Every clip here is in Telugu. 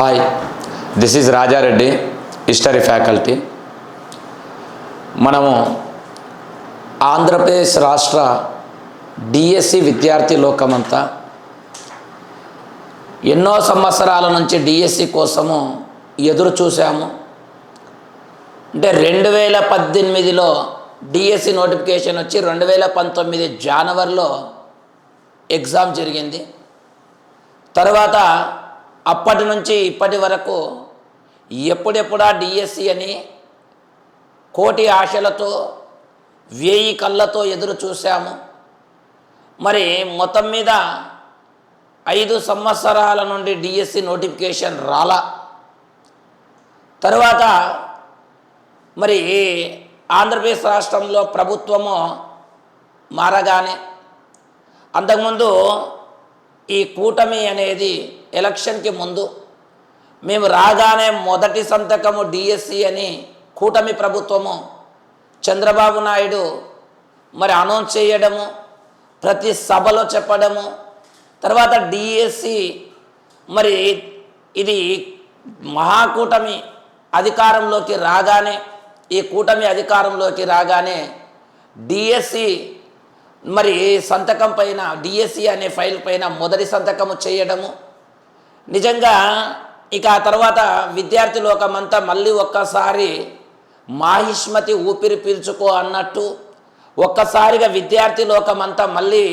Hi this is Rajareddy history faculty మనము ఆంధ్రప్రదేశ్ రాష్ట్ర డిఎస్సి విద్యార్థి లోకమంతా ఎన్నో సంవత్సరాల నుంచి డిఎస్సి కోసము ఎదురు చూసాము అంటే రెండు వేల పద్దెనిమిదిలో డిఎస్సి నోటిఫికేషన్ వచ్చి రెండు వేల పంతొమ్మిది జనవరిలో ఎగ్జామ్ జరిగింది. తర్వాత అప్పటి నుంచి ఇప్పటి వరకు ఎప్పుడెప్పుడా డిఎస్సి అని కోటి ఆశలతో వేయి కళ్ళతో ఎదురు చూశాము. మరి మొత్తం మీద ఐదు సంవత్సరాల నుండి డిఎస్సి నోటిఫికేషన్ రాలా. తర్వాత మరి ఆంధ్రప్రదేశ్ రాష్ట్రంలో ప్రభుత్వము మారగానే అంతకుముందు ఈ కూటమి అనేది ఎలక్షన్కి ముందు మేము రాగానే మొదటి సంతకము డిఎస్సి అని కూటమి ప్రభుత్వము చంద్రబాబు నాయుడు మరి అనౌన్స్ చేయడము ప్రతి సభలో చెప్పడము తర్వాత డిఎస్సి మరి ఇది మహాకూటమి అధికారంలోకి రాగానే ఈ కూటమి అధికారంలోకి రాగానే డిఎస్సి మరి సంతకం పైన డిఎస్సి అనే ఫైల్ పైన మొదటి సంతకము చేయడము. నిజంగా ఇక ఆ తర్వాత విద్యార్థి లోకమంతా మళ్ళీ ఒక్కసారి మాహిష్మతి ఊపిరి పీల్చుకో అన్నట్టు ఒక్కసారిగా విద్యార్థి లోకమంతా మళ్ళీ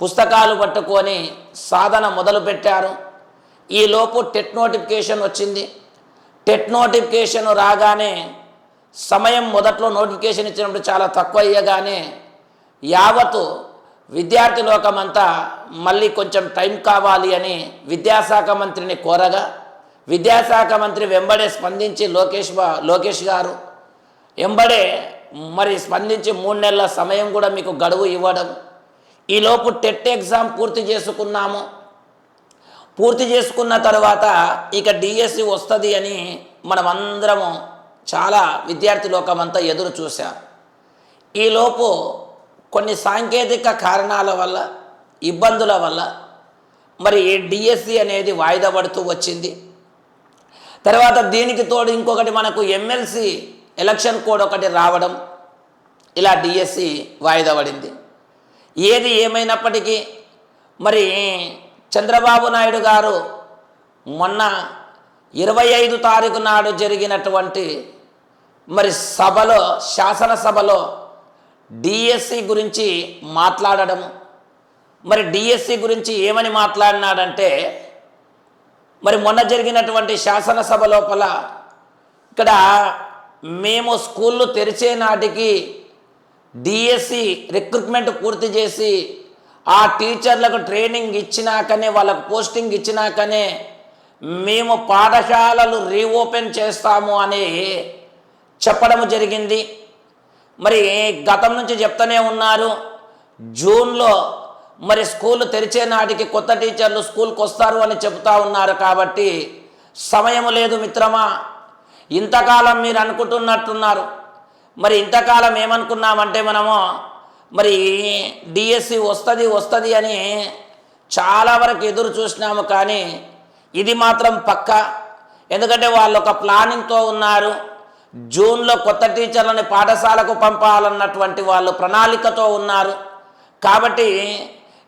పుస్తకాలు పట్టుకొని సాధన మొదలుపెట్టారు ఈలోపు టెట్ నోటిఫికేషన్ వచ్చింది. టెట్ నోటిఫికేషన్ రాగానే సమయం మొదట్లో నోటిఫికేషన్ ఇచ్చినప్పుడు చాలా తక్కువ అయ్యగానే యావత్తు విద్యార్థి లోకమంతా మళ్ళీ కొంచెం టైం కావాలి అని విద్యాశాఖ మంత్రిని కోరగా విద్యాశాఖ మంత్రి వెంబడే స్పందించి లోకేష్ లోకేష్ గారు వెంబడే మరి స్పందించి మూడు నెలల సమయం కూడా మీకు గడువు ఇవ్వడం. ఈలోపు టెట్ ఎగ్జామ్ పూర్తి చేసుకున్నాము. పూర్తి చేసుకున్న తర్వాత ఇక డిఎస్సి వస్తుంది అని మనమందరము చాలా విద్యార్థి లోకమంతా ఎదురు చూశాం. ఈలోపు కొన్ని సాంకేతిక కారణాల వల్ల ఇబ్బందుల వల్ల మరి డిఎస్సి అనేది వాయిదా పడుతూ వచ్చింది. తర్వాత దీనికి తోడు ఇంకొకటి మనకు ఎమ్మెల్సీ ఎలక్షన్ కోడ్ ఒకటి రావడం ఇలా డిఎస్సి వాయిదా పడింది. ఏది ఏమైనప్పటికీ మరి చంద్రబాబు నాయుడు గారు మొన్న ఇరవై ఐదు తారీఖు నాడు జరిగినటువంటి మరి సభలో శాసనసభలో డిఎస్సి గురించి మాట్లాడడము. మరి డిఎస్సి గురించి ఏమని మాట్లాడినాడంటే మరి మొన్న జరిగినటువంటి శాసనసభ లోపల ఇక్కడ మేము స్కూళ్ళు తెరిచే నాటికి డిఎస్సి రిక్రూట్మెంట్ పూర్తి చేసి ఆ టీచర్లకు ట్రైనింగ్ ఇచ్చినాకనే వాళ్ళకు పోస్టింగ్ ఇచ్చినాకనే మేము పాఠశాలలు రీఓపెన్ చేస్తాము అని చెప్పడం జరిగింది. మరి గతం నుంచి చెప్తూనే ఉన్నారు. జూన్లో మరి స్కూల్ తెరిచే నాటికి కొత్త టీచర్లు స్కూల్కి వస్తారు అని చెప్తా ఉన్నారు కాబట్టి సమయం లేదు మిత్రమా. ఇంతకాలం మీరు అనుకుంటున్నట్టున్నారు. మరి ఇంతకాలం ఏమనుకున్నామంటే మనము మరి డిఎస్సి వస్తుంది వస్తుంది అని చాలా వరకు ఎదురు చూసినాము కానీ ఇది మాత్రం పక్క. ఎందుకంటే వాళ్ళు ఒక ప్లానింగ్తో ఉన్నారు. జూన్లో కొత్త టీచర్లని పాఠశాలకు పంపాలన్నటువంటి వాళ్ళు ప్రణాళికతో ఉన్నారు. కాబట్టి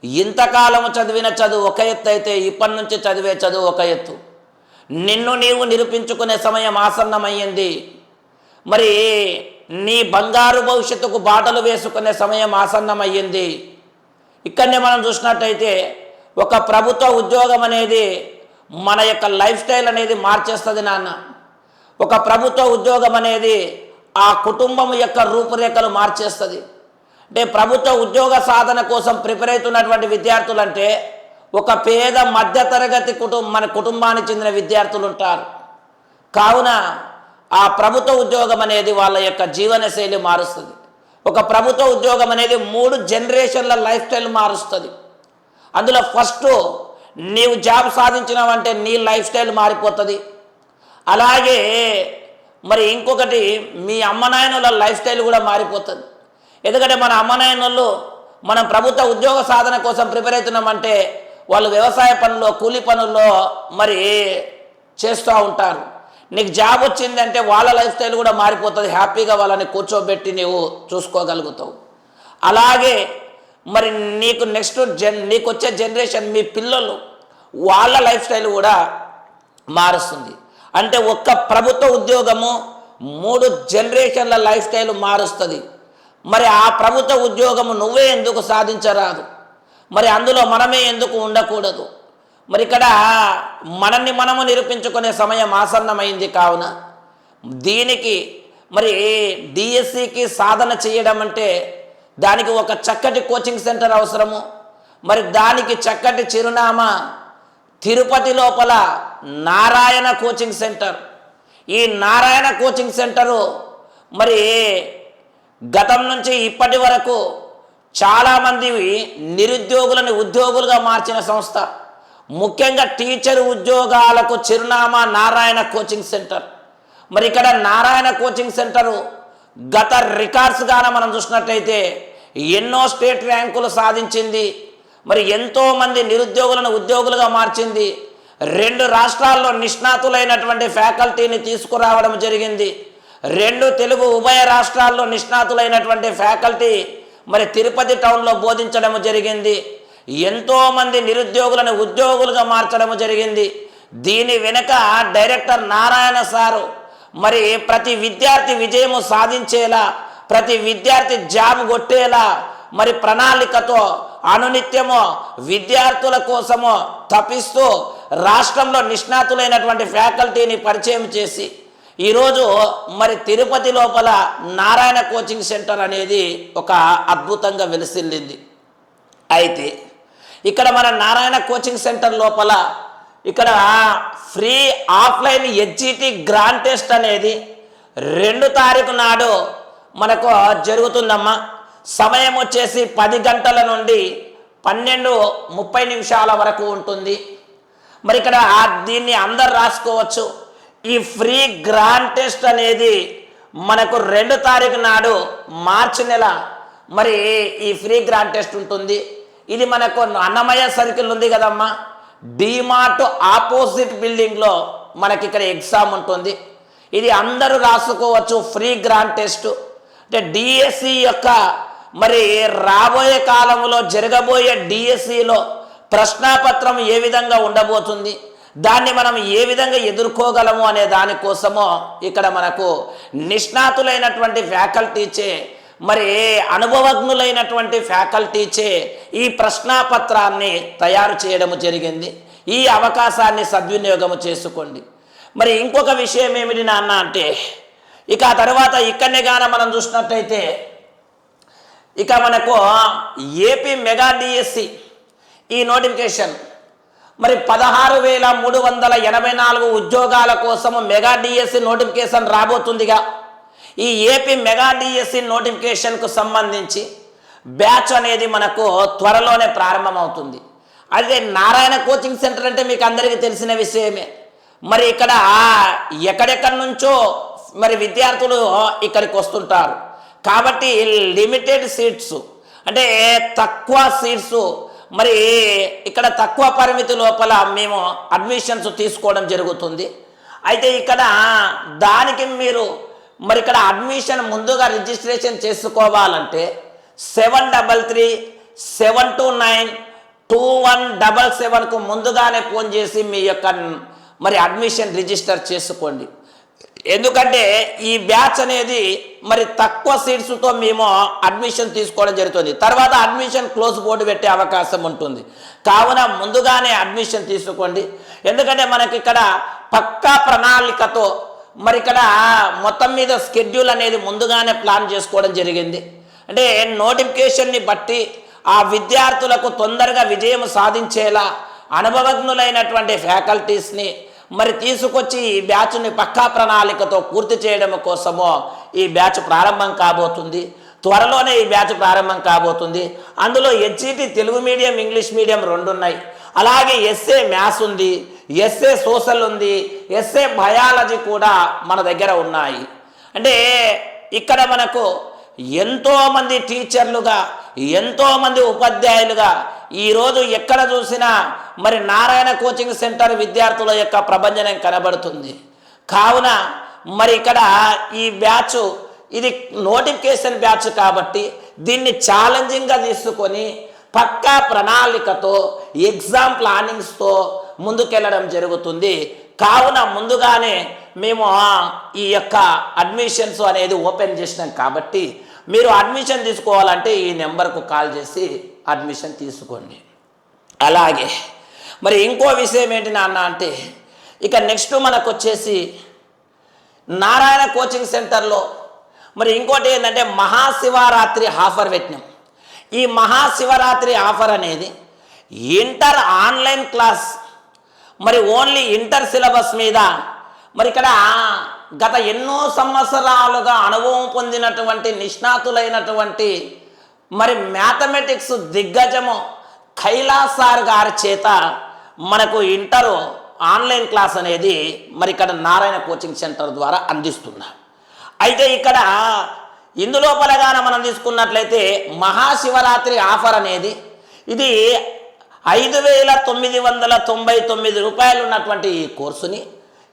ఇంతకాలము చదివిన చదువు ఒక ఎత్తు అయితే ఇప్పటి నుంచి చదివే చదువు ఒక ఎత్తు. నిన్ను నీవు నిరూపించుకునే సమయం ఆసన్నమయ్యింది. మరి నీ బంగారు భవిష్యత్తుకు బాటలు వేసుకునే సమయం ఆసన్నమయ్యింది. ఇక్కడనే మనం చూసినట్టయితే ఒక ప్రభుత్వ ఉద్యోగం అనేది మన యొక్క లైఫ్ స్టైల్ అనేది మార్చేస్తుంది నాన్న. ఒక ప్రభుత్వ ఉద్యోగం అనేది ఆ కుటుంబం యొక్క రూపురేఖలు మార్చేస్తుంది. అంటే ప్రభుత్వ ఉద్యోగ సాధన కోసం ప్రిపేర్ అవుతున్నటువంటి విద్యార్థులు అంటే ఒక పేద మధ్యతరగతి కుటుంబ మన కుటుంబానికి చెందిన విద్యార్థులు ఉంటారు కావున ఆ ప్రభుత్వ ఉద్యోగం అనేది వాళ్ళ యొక్క జీవనశైలి మారుస్తుంది. ఒక ప్రభుత్వ ఉద్యోగం అనేది మూడు జనరేషన్ల లైఫ్ స్టైల్ మారుస్తుంది. అందులో ఫస్ట్ నీవు జాబ్ సాధించినావంటే నీ లైఫ్ స్టైల్ మారిపోతుంది. అలాగే మరి ఇంకొకటి మీ అమ్మనాయనుల లైఫ్ స్టైల్ కూడా మారిపోతుంది. ఎందుకంటే మన అమ్మనాయనులు మనం ప్రభుత్వ ఉద్యోగ సాధన కోసం ప్రిపేర్ అవుతున్నామంటే వాళ్ళు వ్యవసాయ పనుల్లో కూలి పనుల్లో మరి చేస్తూ ఉంటారు. నీకు జాబ్ వచ్చిందంటే వాళ్ళ లైఫ్ స్టైల్ కూడా మారిపోతుంది. హ్యాపీగా వాళ్ళని కూర్చోబెట్టి నీవు చూసుకోగలుగుతావు. అలాగే మరి నీకు నెక్స్ట్ జన్ నీకు వచ్చే జనరేషన్ మీ పిల్లలు వాళ్ళ లైఫ్ స్టైల్ కూడా మారుస్తుంది. అంటే ఒక్క ప్రభుత్వ ఉద్యోగము మూడు జనరేషన్ల లైఫ్ స్టైల్ మారుస్తుంది. మరి ఆ ప్రభుత్వ ఉద్యోగము నువ్వే ఎందుకు సాధించరాదు? మరి అందులో మనమే ఎందుకు ఉండకూడదు? మరి ఇక్కడ మనల్ని మనము నిరూపించుకునే సమయం ఆసన్నమైంది కావున. దీనికి మరి డిఎస్సికి సాధన చేయడం అంటే దానికి ఒక చక్కటి కోచింగ్ సెంటర్ అవసరము. మరి దానికి చక్కటి చిరునామా తిరుపతి లోపల నారాయణ కోచింగ్ సెంటర్. ఈ నారాయణ కోచింగ్ సెంటరు మరి గతం నుంచి ఇప్పటి వరకు చాలామంది నిరుద్యోగులను ఉద్యోగులుగా మార్చిన సంస్థ. ముఖ్యంగా టీచర్ ఉద్యోగాలకు చిరునామా నారాయణ కోచింగ్ సెంటర్. మరి ఇక్కడ నారాయణ కోచింగ్ సెంటరు గత రికార్డ్స్గాన మనం చూసినట్లయితే ఎన్నో స్టేట్ ర్యాంకులు సాధించింది మరి ఎంతోమంది నిరుద్యోగులను ఉద్యోగులుగా మార్చింది. రెండు రాష్ట్రాల్లో నిష్ణాతులైనటువంటి ఫ్యాకల్టీని తీసుకురావడం జరిగింది. రెండు తెలుగు ఉభయ రాష్ట్రాల్లో నిష్ణాతులైనటువంటి ఫ్యాకల్టీ మరి తిరుపతి టౌన్లో బోధించడం జరిగింది. ఎంతోమంది నిరుద్యోగులను ఉద్యోగులుగా మార్చడం జరిగింది. దీని వెనుక డైరెక్టర్ నారాయణ సారు మరి ప్రతి విద్యార్థి విజయము సాధించేలా ప్రతి విద్యార్థి జాబ్ కొట్టేలా మరి ప్రణాళికతో అనునిత్యము విద్యార్థుల కోసము తప్పిస్తూ రాష్ట్రంలో నిష్ణాతులైనటువంటి ఫ్యాకల్టీని పరిచయం చేసి ఈరోజు మరి తిరుపతి లోపల నారాయణ కోచింగ్ సెంటర్ అనేది ఒక అద్భుతంగా వెలిసిల్లింది. అయితే ఇక్కడ మన నారాయణ కోచింగ్ సెంటర్ లోపల ఇక్కడ free offline HGT grand test అనేది రెండు తారీఖు నాడు మనకు జరుగుతుందమ్మా. సమయం వచ్చేసి పది గంటల నుండి పన్నెండు ముప్పై నిమిషాల వరకు ఉంటుంది. మరి ఇక్కడ దీన్ని అందరు రాసుకోవచ్చు. ఈ ఫ్రీ గ్రాండ్ టెస్ట్ అనేది మనకు రెండు తారీఖు నాడు మార్చి నెల మరి ఈ ఫ్రీ గ్రాండ్ టెస్ట్ ఉంటుంది. ఇది మనకు అన్నమయ్య సర్కిల్ ఉంది కదమ్మా. డిమార్ట్ ఆపోజిట్ బిల్డింగ్లో మనకి ఇక్కడ ఎగ్జామ్ ఉంటుంది. ఇది అందరూ రాసుకోవచ్చు ఫ్రీ గ్రాండ్ టెస్ట్. అంటే డిఎస్సి యొక్క మరి రాబోయే కాలంలో జరగబోయే డిఎస్సిలో ప్రశ్నాపత్రం ఏ విధంగా ఉండబోతుంది? దాన్ని మనం ఏ విధంగా ఎదుర్కోగలము అనే దానికోసమో ఇక్కడ మనకు నిష్ణాతులైనటువంటి ఫ్యాకల్టీచే మరి అనుభవజ్ఞులైనటువంటి ఫ్యాకల్టీచే ఈ ప్రశ్నాపత్రాన్ని తయారు చేయడం జరిగింది. ఈ అవకాశాన్ని సద్వినియోగము చేసుకోండి. మరి ఇంకొక విషయం ఏమిటి నాన్న అంటే ఇక ఆ తర్వాత ఇక్కడనే గాన మనం చూసినట్టయితే ఇక మనకు ఏపీ మెగా డిఎస్సి ఈ నోటిఫికేషన్. మరి పదహారు వేల మూడు వందల ఎనభై నాలుగు ఉద్యోగాల కోసము మెగా డిఎస్సి నోటిఫికేషన్ రాబోతుందిగా. ఈ ఏపీ మెగా డిఎస్సి నోటిఫికేషన్కు సంబంధించి బ్యాచ్ అనేది మనకు త్వరలోనే ప్రారంభమవుతుంది. అదే నారాయణ కోచింగ్ సెంటర్ అంటే మీకు అందరికీ తెలిసిన విషయమే. మరి ఇక్కడ ఎక్కడెక్కడి నుంచో మరి విద్యార్థులు ఇక్కడికి వస్తుంటారు. కాబట్టి లిమిటెడ్ సీట్స్ అంటే తక్కువ సీట్స్ మరి ఇక్కడ తక్కువ పరిమితి లోపల మేము అడ్మిషన్స్ తీసుకోవడం జరుగుతుంది. అయితే ఇక్కడ దానికి మీరు మరి ఇక్కడ అడ్మిషన్ ముందుగా రిజిస్ట్రేషన్ చేసుకోవాలంటే seven double three seven two nine two one double సెవెన్కు ముందుగానే ఫోన్ చేసి మీ యొక్క మరి అడ్మిషన్ రిజిస్టర్ చేసుకోండి. ఎందుకంటే ఈ బ్యాచ్ అనేది మరి తక్కువ సీట్స్తో మేము అడ్మిషన్ తీసుకోవడం జరుగుతుంది. తర్వాత అడ్మిషన్ క్లోజ్ బోర్డు పెట్టే అవకాశం ఉంటుంది. కావున ముందుగానే అడ్మిషన్ తీసుకోండి. ఎందుకంటే మనకి ఇక్కడ పక్కా ప్రణాళికతో మరి ఇక్కడ మొత్తం మీద స్కెడ్యూల్ అనేది ముందుగానే ప్లాన్ చేసుకోవడం జరిగింది. అంటే నోటిఫికేషన్ని బట్టి ఆ విద్యార్థులకు తొందరగా విజయం సాధించేలా అనుభవజ్ఞులైనటువంటి ఫ్యాకల్టీస్ని మరి తీసుకొచ్చి ఈ బ్యాచ్ని పక్కా ప్రణాళికతో పూర్తి చేయడం కోసమో ఈ బ్యాచ్ ప్రారంభం కాబోతుంది. త్వరలోనే ఈ బ్యాచ్ ప్రారంభం కాబోతుంది. అందులో HET Telugu medium English medium రెండు ఉన్నాయి అలాగే ఎస్ఏ మ్యాథ్స్ ఉంది ఎస్ఏ సోషల్ ఉంది ఎస్ఏ బయాలజీ కూడా మన దగ్గర ఉన్నాయి. అంటే ఇక్కడ మనకు ఎంతోమంది టీచర్లుగా ఎంతోమంది ఉపాధ్యాయులుగా ఈరోజు ఎక్కడ చూసినా మరి నారాయణ కోచింగ్ సెంటర్ విద్యార్థుల యొక్క ప్రభంజనం కనబడుతుంది. కావున మరి ఇక్కడ ఈ బ్యాచ్ ఇది నోటిఫికేషన్ బ్యాచ్ కాబట్టి దీన్ని ఛాలెంజింగ్గా తీసుకొని పక్కా ప్రణాళికతో ఎగ్జామ్ ప్లానింగ్స్తో ముందుకెళ్ళడం జరుగుతుంది. కావున ముందుగానే మేము ఈ యొక్క అడ్మిషన్స్ అనేది ఓపెన్ చేసినాం కాబట్టి మీరు అడ్మిషన్ తీసుకోవాలంటే ఈ నెంబర్కు కాల్ చేసి అడ్మిషన్ తీసుకోండి. అలాగే మరి ఇంకో విషయం ఏంటి నాన్న అంటే ఇక నెక్స్ట్ మనకు వచ్చేసి నారాయణ కోచింగ్ సెంటర్లో మరి ఇంకోటి ఏంటంటే మహాశివరాత్రి ఆఫర్ పెట్టినాం. ఈ మహాశివరాత్రి ఆఫర్ అనేది ఇంటర్ ఆన్లైన్ క్లాస్ మరి ఓన్లీ ఇంటర్ సిలబస్ మీద మరి ఇక్కడ గత ఎన్నో సంవత్సరాలుగా అనుభవం పొందినటువంటి నిష్ణాతులైనటువంటి మరి మ్యాథమెటిక్స్ దిగ్గజము కైలాస్ సార్ గారి చేత మనకు ఇంటర్ ఆన్లైన్ క్లాస్ అనేది మరి ఇక్కడ నారాయణ కోచింగ్ సెంటర్ ద్వారా అందిస్తున్నా అయితే ఇక్కడ ఇందులోపలగాన మనం తీసుకున్నట్లయితే మహాశివరాత్రి ఆఫర్ అనేది ఇది ఐదు వేల తొమ్మిది వందల తొంభై తొమ్మిది రూపాయలు ఉన్నటువంటి ఈ కోర్సుని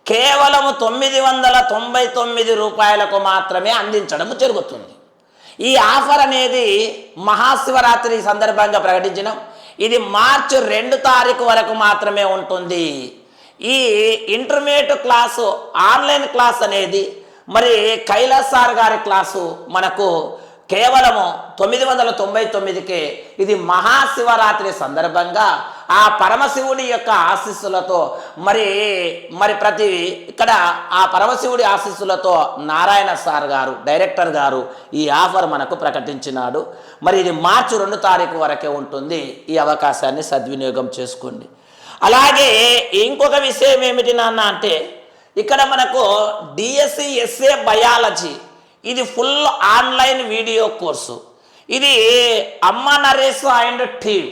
కేవలం తొమ్మిది వందల తొంభై తొమ్మిది రూపాయలకు మాత్రమే అందించడం జరుగుతుంది. ఈ ఆఫర్ అనేది మహాశివరాత్రి సందర్భంగా ప్రకటించడం ఇది మార్చి రెండు తారీఖు వరకు మాత్రమే ఉంటుంది. ఈ ఇంటర్మీడియట్ క్లాసు ఆన్లైన్ క్లాస్ అనేది మరి కైలాస్ సార్ గారి క్లాసు మనకు కేవలము తొమ్మిది వందల తొంభై తొమ్మిదికే ఇది మహాశివరాత్రి సందర్భంగా ఆ పరమశివుని యొక్క ఆశీస్సులతో మరి మరి ప్రతి ఇక్కడ ఆ పరమశివుడి ఆశీస్సులతో నారాయణ సార్ గారు డైరెక్టర్ గారు ఈ ఆఫర్ మనకు ప్రకటించినాడు. మరి ఇది మార్చి రెండు తారీఖు వరకే ఉంటుంది. ఈ అవకాశాన్ని సద్వినియోగం చేసుకోండి. అలాగే ఇంకొక విషయం ఏమిటి నాన్న అంటే ఇక్కడ మనకు డిఎస్సి ఎస్ఏ బయాలజీ ఇది ఫుల్ ఆన్లైన్ వీడియో కోర్సు ఇది అమ్మ నరేష్ అండ్ టీమ్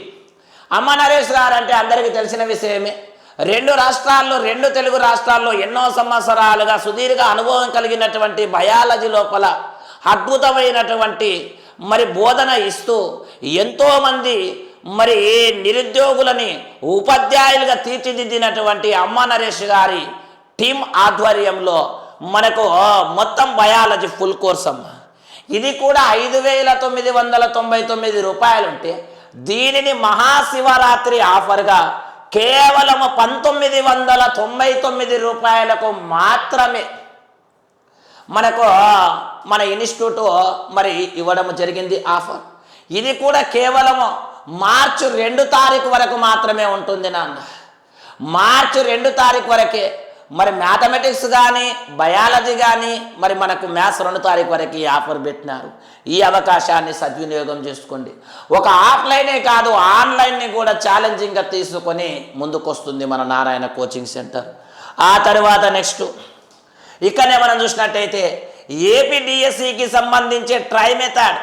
అమ్మ నరేష్ గారు అంటే అందరికీ తెలిసిన విషయమే. రెండు రాష్ట్రాల్లో రెండు తెలుగు రాష్ట్రాల్లో ఎన్నో సంవత్సరాలుగా సుదీర్ఘ అనుభవం కలిగినటువంటి బయాలజీ లోపల అద్భుతమైనటువంటి మరి బోధన ఇస్తూ ఎంతోమంది మరి నిరుద్యోగులని ఉపాధ్యాయులుగా తీర్చిదిద్దినటువంటి అమ్మ నరేష్ గారి టీం ఆధ్వర్యంలో మనకు మొత్తం బయాలజీ ఫుల్ కోర్స్ అమ్మ. ఇది కూడా ఐదు వేల తొమ్మిది వందల తొంభై తొమ్మిది రూపాయలు ఉంటే దీనిని మహాశివరాత్రి ఆఫర్గా కేవలం పంతొమ్మిది వందల తొంభై తొమ్మిది రూపాయలకు మాత్రమే మనకు మన ఇన్స్టిట్యూట్ మరి ఇవ్వడం జరిగింది ఆఫర్. ఇది కూడా కేవలము మార్చి రెండు తారీఖు వరకు మాత్రమే ఉంటుంది నాన్న. మార్చి రెండు తారీఖు వరకే మరి మ్యాథమెటిక్స్ కానీ బయాలజీ కానీ మరి మనకు మ్యాథ్స్ రెండు తారీఖు వరకు ఈ ఆఫర్ పెట్టినారు. ఈ అవకాశాన్ని సద్వినియోగం చేసుకోండి. ఒక ఆఫ్లైనే కాదు ఆన్లైన్ని కూడా ఛాలెంజింగ్గా తీసుకొని ముందుకొస్తుంది మన నారాయణ కోచింగ్ సెంటర్ ఆ తర్వాత నెక్స్ట్ ఇక్కడనే మనం చూసినట్టయితే ఏపీడిఎస్సికి సంబంధించే tri method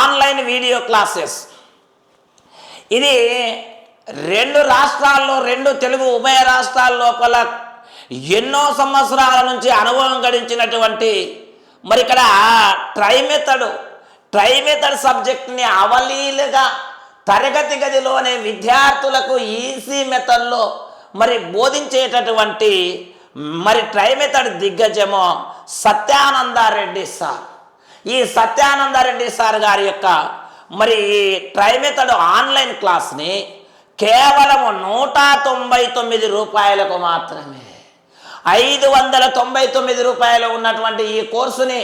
online video classes ఇది రెండు రాష్ట్రాల్లో రెండు తెలుగు ఉభయ రాష్ట్రాల లోపల ఎన్నో సంవత్సరాల నుంచి అనుభవం గడించినటువంటి మరి ఇక్కడ ట్రైమెథడ్ ట్రైమెథడ్ సబ్జెక్ట్ని అవలీలుగా తరగతి గదిలోనే విద్యార్థులకు ఈసీ మెథడ్లో మరి బోధించేటటువంటి మరి ట్రైమెథడ్ దిగ్గజమో సత్యానందారెడ్డి సార్. ఈ సత్యానందారెడ్డి సార్ గారి యొక్క మరి ఈ ట్రైమెథడ్ ఆన్లైన్ క్లాస్ని కేవలం నూట తొంభై తొమ్మిది రూపాయలకు మాత్రమే ఐదు వందల తొంభై తొమ్మిది రూపాయలు ఉన్నటువంటి ఈ కోర్సుని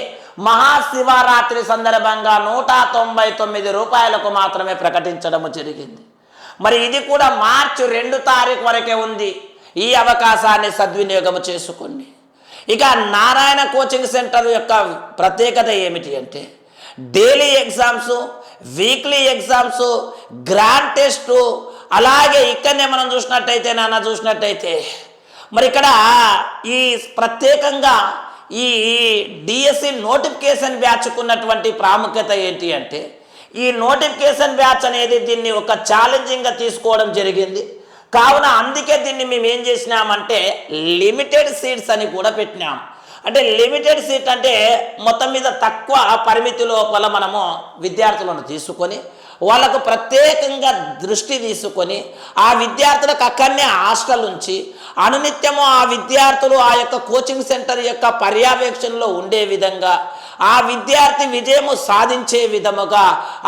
మహాశివరాత్రి సందర్భంగా నూట తొంభై తొమ్మిది రూపాయలకు మాత్రమే ప్రకటించడం జరిగింది. మరి ఇది కూడా మార్చి రెండు తారీఖు వరకే ఉంది. ఈ అవకాశాన్ని సద్వినియోగం చేసుకోండి. ఇక నారాయణ కోచింగ్ సెంటర్ యొక్క ప్రత్యేకత ఏమిటి అంటే daily exams weekly exams grand test అలాగే ఇక్కడనే మనం చూసినట్టయితే నాన్న చూసినట్టయితే మరి ఇక్కడ ఈ ప్రత్యేకంగా ఈ డిఎస్సి నోటిఫికేషన్ బ్యాచ్కున్నటువంటి ప్రాముఖ్యత ఏంటి అంటే ఈ నోటిఫికేషన్ బ్యాచ్ అనేది దీన్ని ఒక ఛాలెంజింగ్గా తీసుకోవడం జరిగింది. కావున అందుకే దీన్ని మేము ఏం చేసినామంటే లిమిటెడ్ సీట్స్ అని కూడా పెట్టినాం. అంటే లిమిటెడ్ సీట్ అంటే మొత్తం మీద తక్కువ పరిమితి లోపల మనము విద్యార్థులను తీసుకొని వాళ్ళకు ప్రత్యేకంగా దృష్టి తీసుకొని ఆ విద్యార్థులకు అక్కడనే హాస్టల్ ఉంచి అనునిత్యము ఆ విద్యార్థులు ఆ యొక్క కోచింగ్ సెంటర్ యొక్క పర్యవేక్షణలో ఉండే విధంగా ఆ విద్యార్థి విజయము సాధించే విధముగా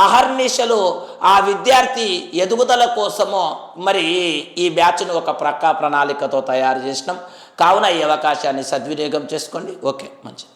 అహర్నిశలు ఆ విద్యార్థి ఎదుగుదల కోసము మరి ఈ బ్యాచ్ను ఒక ప్రక్క ప్రణాళికతో తయారు చేసినాం. కావున ఈ అవకాశాన్ని సద్వినియోగం చేసుకోండి. ఓకే మంచిది.